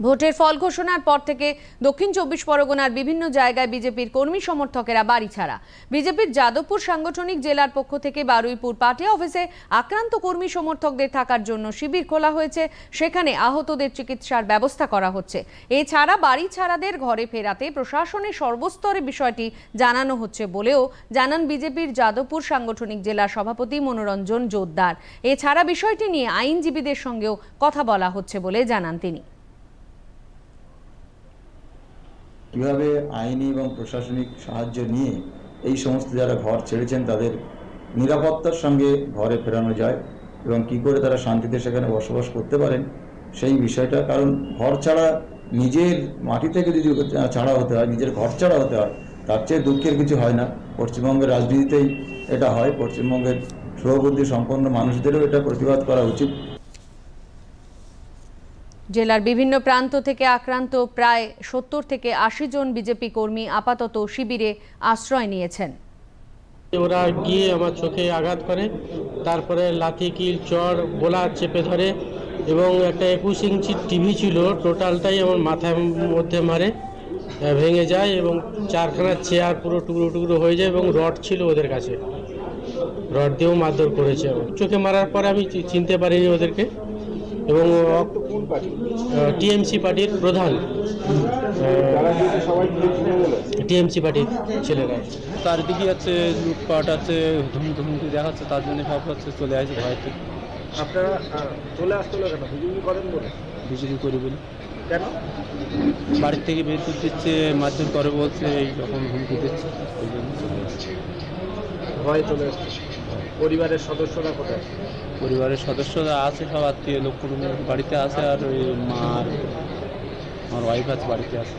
ভোটের ফল ঘোষণার পর থেকে দক্ষিণ চব্বিশ পরগনার বিভিন্ন জায়গায় বিজেপির কর্মী সমর্থকেরা বাড়ি ছাড়া। বিজেপির যাদবপুর সাংগঠনিক জেলার পক্ষ থেকে বারুইপুর পার্টি অফিসে আক্রান্ত কর্মী সমর্থকদের থাকার জন্য শিবির খোলা হয়েছে। সেখানে আহতদের চিকিৎসার ব্যবস্থা করা হচ্ছে। এছাড়া বাড়ি ছাড়াদের ঘরে ফেরাতে প্রশাসনের সর্বস্তরে বিষয়টি জানানো হচ্ছে বলেও জানান বিজেপির যাদবপুর সাংগঠনিক জেলার সভাপতি মনোরঞ্জন জোদ্দার। এছাড়া বিষয়টি নিয়ে আইনজীবীদের সঙ্গেও কথা বলা হচ্ছে বলে জানান তিনি। কীভাবে আইনি এবং প্রশাসনিক সাহায্য নিয়ে এই সমস্ত যারা ঘর ছেড়েছেন তাদের নিরাপত্তার সঙ্গে ঘরে ফেরানো যায় এবং কি করে তারা শান্তিতে সেখানে বসবাস করতে পারেন, সেই বিষয়টা কারণ ঘর ছাড়া নিজের মাটি থেকে যদি ছাড়া হতে হয়, নিজের ঘর ছাড়া হতে হয়, তার চেয়ে দুঃখের কিছু হয় না। পশ্চিমবঙ্গের রাজনীতিতেই এটা হয়। পশ্চিমবঙ্গের শুভবুদ্ধি সম্পন্ন মানুষদেরও এটা প্রতিবাদ করা উচিত। জেলার বিভিন্ন প্রান্ত থেকে আক্রান্ত প্রায় সত্তর থেকে আশি জন বিজেপি কর্মী আপাতত শিবিরে আশ্রয় নিয়েছেন। ওরা গিয়ে আমার চোখে আঘাত করে, তারপরে লাথি, কিল, চর, গোলা চেপে ধরে এবং একটা একুশ ইঞ্চির টিভি ছিল, টোটালটাই আমার মাথার মধ্যে মারে ভেঙে যায় এবং চারখানা চেয়ার পুরো টুকরো টুকরো হয়ে যায় এবং রড ছিল ওদের কাছে। রড দিয়েও মারধর করেছে। চোখে মারার পরে আমি চিনতে পারিনি ওদেরকে। এবং টিএমসি পার্টির প্রধান টিএমসি পার্টির ছেলেরা। চারিদিকে আছে লুটপাট আছে ধুমকি ধুমকি দেখাচ্ছে তার জন্য সব হচ্ছে চলে আসে ভয়তে আপনারা চলে আসতে হলো কেন? বিজেপি করেন বলে? বিজেপি করি বলে। কেন? বাড়ির থেকে বের করে দিচ্ছে মারধর করে বলছে এই রকম হুমকি দিচ্ছে। ওই জন্য চলে আসছে ভয়ে চলে আসছে। পরিবারের সদস্যরা কোথায়? পরিবারের সদস্যরা আছে, সব আত্মীয় লোক বাড়িতে আছে আর ওই মা আর আমার ওয়াইফ আছে, বাড়িতে আছে।